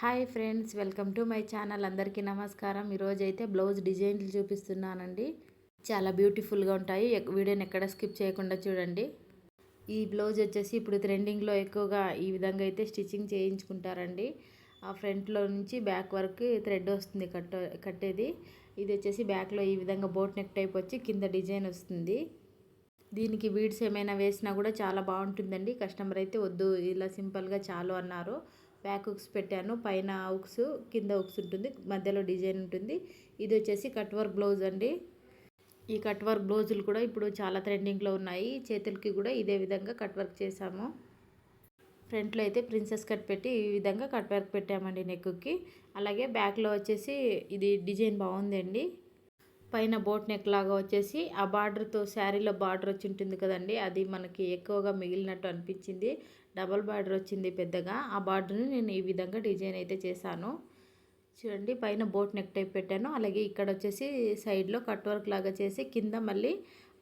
Hi friends welcome to my channel. అందరికీ నమస్కారం. ఈరోజు అయితే బ్లౌజ్ డిజైన్లు చూపిస్తున్నానండి. చాలా బ్యూటిఫుల్గా ఉంటాయి. వీడియోని ఎక్కడ స్కిప్ చేయకుండా చూడండి. ఈ బ్లౌజ్ వచ్చేసి ఇప్పుడు ట్రెండింగ్లో ఎక్కువగా ఈ విధంగా అయితే స్టిచ్చింగ్ చేయించుకుంటారండి. ఆ ఫ్రంట్లో నుంచి బ్యాక్ వరకు థ్రెడ్ వస్తుంది కట్ట కట్టేది. ఇది వచ్చేసి బ్యాక్లో ఈ విధంగా బోట్ నెక్ టైప్ వచ్చి కింద డిజైన్ వస్తుంది. దీనికి బీడ్స్ ఏమైనా వేసినా కూడా చాలా బాగుంటుందండి. కస్టమర్ అయితే వద్దు ఇలా సింపుల్గా చాలు అన్నారు. బ్యాక్ ఉక్స్ పెట్టాను. పైన ఉక్స్ కింద ఉక్స్ ఉంటుంది. మధ్యలో డిజైన్ ఉంటుంది. ఇది వచ్చేసి కట్ వర్క్ బ్లౌజ్ అండి. ఈ కట్ వర్క్ బ్లౌజులు కూడా ఇప్పుడు చాలా ట్రెండింగ్లో ఉన్నాయి. చేతులకి కూడా ఇదే విధంగా కట్ వర్క్ చేసాము ఫ్రంట్లో అయితే ప్రిన్సెస్ కట్ పెట్టి ఈ విధంగా కట్ వర్క్ పెట్టామండి నెక్కి అలాగే బ్యాక్లో వచ్చేసి ఇది డిజైన్ బాగుందండి. పైన బోట్ నెక్ లాగా వచ్చేసి ఆ బార్డర్తో శారీలో బార్డర్ వచ్చి ఉంటుంది కదండి. అది మనకి ఎక్కువగా మిగిలినట్టు అనిపించింది. డబల్ బార్డర్ వచ్చింది పెద్దగా. ఆ బార్డర్ని నేను ఈ విధంగా డిజైన్ అయితే చేశాను. చూడండి పైన బోట్ నెక్ టైప్ పెట్టాను. అలాగే ఇక్కడ వచ్చేసి సైడ్లో కట్ వర్క్ లాగా చేసి కింద మళ్ళీ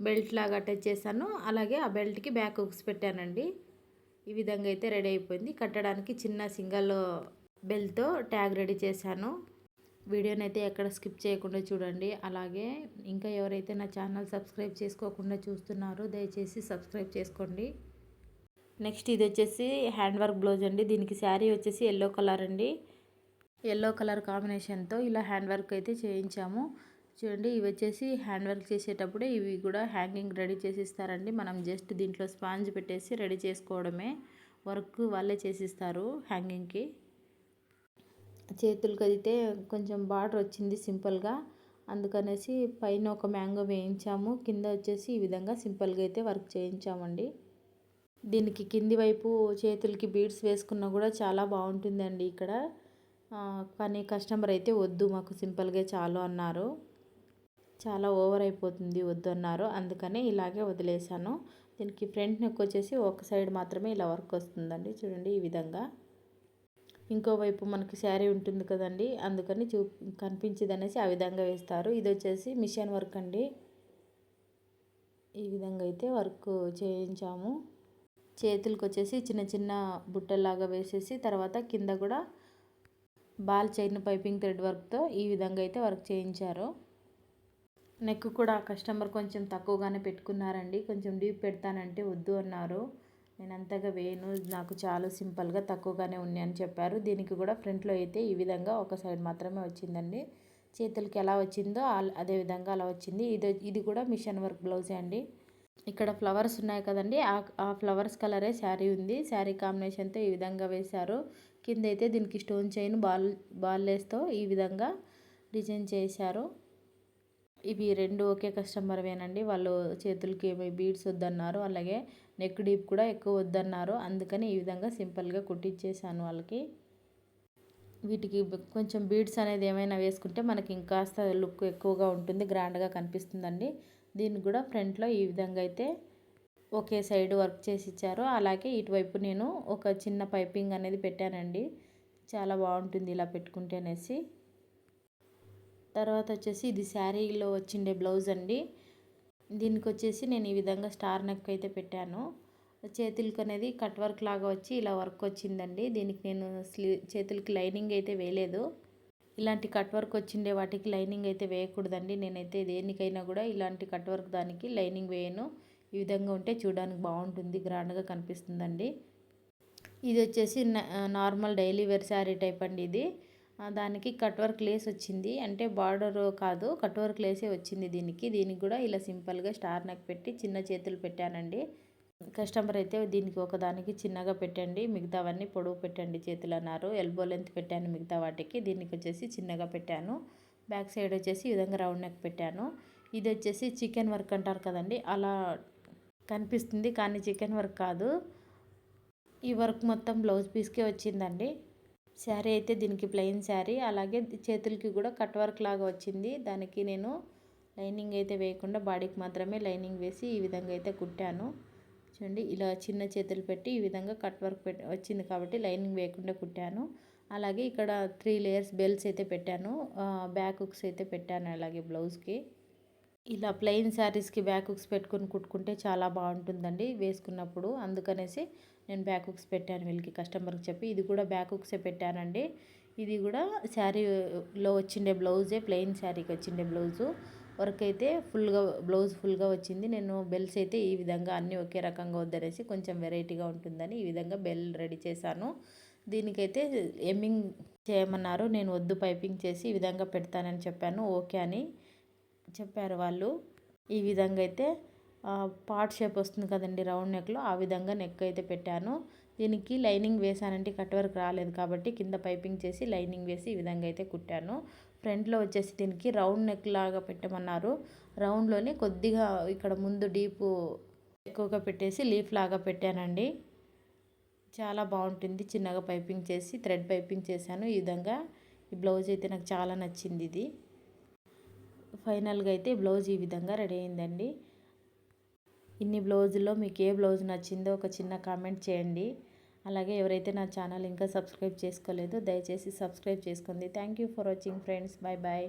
బెల్ట్ లాగా అటాచ్ చేశాను. అలాగే ఆ బెల్ట్కి బ్యాక్ హుక్స్ పెట్టానండి. ఈ విధంగా అయితే రెడీ అయిపోయింది. కట్టడానికి చిన్న సింగల్ బెల్ట్తో ట్యాగ్ రెడీ చేశాను. వీడియోని అయితే ఎక్కడ స్కిప్ చేయకుండా చూడండి. అలాగే ఇంకా ఎవరైతే నా ఛానల్ సబ్స్క్రైబ్ చేసుకోకుండా చూస్తున్నారో దయచేసి సబ్స్క్రైబ్ చేసుకోండి. నెక్స్ట్ ఇది వచ్చేసి హ్యాండ్ వర్క్ బ్లౌజ్ అండి. దీనికి శారీ వచ్చేసి ఎల్లో కలర్ అండి. ఎల్లో కలర్ కాంబినేషన్తో ఇలా హ్యాండ్ వర్క్ అయితే చేయించాము. చూడండి ఇవి వచ్చేసి హ్యాండ్ వర్క్ చేసేటప్పుడే ఇవి కూడా హ్యాంగింగ్ రెడీ చేసిస్తారండి. మనం జస్ట్ దీంట్లో స్పాంజ్ పెట్టేసి రెడీ చేసుకోవడమే. వర్క్ వాళ్ళే చేసిస్తారు హ్యాంగింగ్కి. చేతులకి అయితే కొంచెం బార్డర్ వచ్చింది సింపుల్గా. అందుకనేసి పైన ఒక మ్యాంగో వేయించాము. కింద వచ్చేసి ఈ విధంగా సింపుల్గా అయితే వర్క్ చేయించామండి. దీనికి కింది వైపు చేతులకి బీడ్స్ వేసుకున్నా కూడా చాలా బాగుంటుందండి ఇక్కడ. కానీ కస్టమర్ అయితే వద్దు మాకు సింపుల్గా చాలు అన్నారు. చాలా ఓవర్ అయిపోతుంది వద్దు అన్నారు. అందుకనే ఇలాగే వదిలేశాను. దీనికి ఫ్రంట్ నెక్ వచ్చేసి ఒక సైడ్ మాత్రమే ఇలా వర్క్ వస్తుందండి. చూడండి ఈ విధంగా. ఇంకోవైపు మనకి శారీ ఉంటుంది కదండి అందుకని చూ కనిపించదు అనేసి ఆ విధంగా వేస్తారు. ఇది వచ్చేసి మిషన్ వర్క్ అండి. ఈ విధంగా అయితే వర్క్ చేయించాము. చేతులకు వచ్చేసి చిన్న చిన్న బుట్టలాగా వేసేసి తర్వాత కింద కూడా బాల్ చైన్ పైపింగ్ థ్రెడ్ వర్క్తో ఈ విధంగా అయితే వర్క్ చేయించారు. నెక్ కూడా కస్టమర్ కొంచెం తక్కువగానే పెట్టుకున్నారండి. కొంచెం డీప్ పెడతానంటే వద్దు అన్నారు. నేను అంతగా వేయను. నాకు చాలా సింపుల్గా తక్కువగానే ఉన్నాయని చెప్పారు. దీనికి కూడా ఫ్రంట్లో అయితే ఈ విధంగా ఒక సైడ్ మాత్రమే వచ్చిందండి. చేతులకి ఎలా వచ్చిందో అదే విధంగా అలా వచ్చింది. ఇది ఇది కూడా మిషన్ వర్క్ బ్లౌజే అండి. ఇక్కడ ఫ్లవర్స్ ఉన్నాయి కదండి. ఆ ఫ్లవర్స్ కలరే శారీ ఉంది. శారీ కాంబినేషన్తో ఈ విధంగా వేశారు. కింద అయితే దీనికి స్టోన్ చైన్ బాల్ బాల్లేస్తో ఈ విధంగా డిజైన్ చేశారు. ఇవి రెండు ఒకే కస్టమర్వేనండి. వాళ్ళు చేతులకి ఏమి బీడ్స్ వద్దన్నారు. అలాగే నెక్ డీప్ కూడా ఎక్కువ వద్దన్నారు. అందుకని ఈ విధంగా సింపుల్గా కుట్టించేసాను వాళ్ళకి. వీటికి కొంచెం బీడ్స్ అనేది ఏమైనా వేసుకుంటే మనకి ఇంకాస్త లుక్ ఎక్కువగా ఉంటుంది. గ్రాండ్గా కనిపిస్తుందండి. దీన్ని కూడా ఫ్రంట్లో ఈ విధంగా అయితే ఒకే సైడ్ వర్క్ చేసి ఇచ్చారు. అలాగే ఇటువైపు నేను ఒక చిన్న పైపింగ్ అనేది పెట్టానండి. చాలా బాగుంటుంది ఇలా పెట్టుకుంటే అనేసి. తర్వాత వచ్చేసి ఇది శారీలో వచ్చిండే బ్లౌజ్ అండి. దీనికి వచ్చేసి నేను ఈ విధంగా స్టార్ నెక్ అయితే పెట్టాను. చేతులకి అనేది కట్ వర్క్ లాగా వచ్చి ఇలా వర్క్ వచ్చిందండి. దీనికి నేను స్లీ చేతులకి లైనింగ్ అయితే వేయలేదు. ఇలాంటి కట్ వర్క్ వచ్చిండే వాటికి లైనింగ్ అయితే వేయకూడదండి. నేనైతే దేనికైనా కూడా ఇలాంటి కట్ వర్క్ దానికి లైనింగ్ వేయను. ఈ విధంగా ఉంటే చూడడానికి బాగుంటుంది గ్రాండ్గా కనిపిస్తుందండి. ఇది వచ్చేసి normal daily wear sari type అండి ఇది. దానికి కట్ వర్క్ లేస్ వచ్చింది. అంటే బార్డర్ కాదు కట్ వర్క్ లేసే వచ్చింది దీనికి. దీనికి కూడా ఇలా సింపుల్గా స్టార్ నెక్ పెట్టి చిన్న చేతులు పెట్టానండి. కస్టమర్ అయితే దీనికి ఒకదానికి చిన్నగా పెట్టండి మిగతావన్నీ పొడవు పెట్టండి చేతులు అన్నారు. ఎల్బో లెంత్ పెట్టాను మిగతా వాటికి. దీనికి వచ్చేసి చిన్నగా పెట్టాను. బ్యాక్ సైడ్ వచ్చేసి ఈ విధంగా రౌండ్ నెక్ పెట్టాను. ఇది వచ్చేసి చికెన్ వర్క్ అంటారు కదండి అలా కనిపిస్తుంది కానీ చికెన్ వర్క్ కాదు. ఈ వర్క్ మొత్తం బ్లౌజ్ పీస్కే వచ్చిందండి. శారీ అయితే దీనికి ప్లెయిన్ శారీ అలాగే చేతులకి కూడా కట్ వర్క్ లాగా వచ్చింది. దానికి నేను లైనింగ్ అయితే వేయకుండా బాడీకి మాత్రమే లైనింగ్ వేసి ఈ విధంగా అయితే కుట్టాను. చూడండి. ఇలా చిన్న చేతులు పెట్టి ఈ విధంగా కట్ వర్క్ పెట్టి వచ్చింది కాబట్టి లైనింగ్ వేయకుండా కుట్టాను. అలాగే ఇక్కడ త్రీ లేయర్స్ బెల్ట్స్ అయితే పెట్టాను. బ్యాక్ హుక్స్ అయితే పెట్టాను అలాగే బ్లౌజ్కి. ఇలా ప్లెయిన్ శారీస్కి బ్యాక్ హుక్స్ పెట్టుకొని కుట్టుకుంటే చాలా బాగుంటుందండి వేసుకున్నప్పుడు. అందుకనేసి నేను బ్యాక్ హుక్స్ పెట్టాను వీళ్ళకి కస్టమర్కి చెప్పి. ఇది కూడా బ్యాక్ హుక్సే పెట్టానండి. ఇది కూడా శారీలో వచ్చిండే బ్లౌజే ప్లెయిన్ శారీకి వచ్చిండే బ్లౌజు. వర్క్ అయితే ఫుల్గా బ్లౌజ్ ఫుల్గా వచ్చింది. నేను బెల్స్ అయితే ఈ విధంగా అన్నీ ఒకే రకంగా వద్దనేసి కొంచెం వెరైటీగా ఉంటుందని ఈ విధంగా బెల్ రెడీ చేశాను. దీనికైతే ఎమ్మింగ్ చేయమన్నారు. నేను వద్దు పైపింగ్ చేసి ఈ విధంగా పెడతానని చెప్పాను. ఓకే అని చెప్పారు వాళ్ళు. ఈ విధంగా అయితే పార్ట్ షేప్ వస్తుంది కదండి రౌండ్ నెక్లో ఆ విధంగా నెక్ అయితే పెట్టాను. దీనికి లైనింగ్ వేసానంటే కట్ వర్క్ రాలేదు కాబట్టి కింద పైపింగ్ చేసి లైనింగ్ వేసి ఈ విధంగా అయితే కుట్టాను. ఫ్రంట్లో వచ్చేసి దీనికి రౌండ్ నెక్ లాగా పెట్టమన్నారు. రౌండ్లోనే కొద్దిగా ఇక్కడ ముందు డీపు ఎక్కువగా పెట్టేసి లీఫ్ లాగా పెట్టానండి. చాలా బాగుంటుంది. చిన్నగా పైపింగ్ చేసి థ్రెడ్ పైపింగ్ చేశాను ఈ విధంగా. ఈ బ్లౌజ్ అయితే నాకు చాలా నచ్చింది ఇది. ఫైనల్గా అయితే బ్లౌజ్ ఈ విధంగా రెడీ అయిందండి. ఇన్ని బ్లౌజుల్లో మీకు ఏ బ్లౌజ్ నచ్చిందో ఒక చిన్న కామెంట్ చేయండి. అలాగే ఎవరైతే నా ఛానల్ ఇంకా సబ్స్క్రైబ్ చేసుకోలేదో దయచేసి సబ్స్క్రైబ్ చేసుకోండి. Thank you for watching friends. Bye bye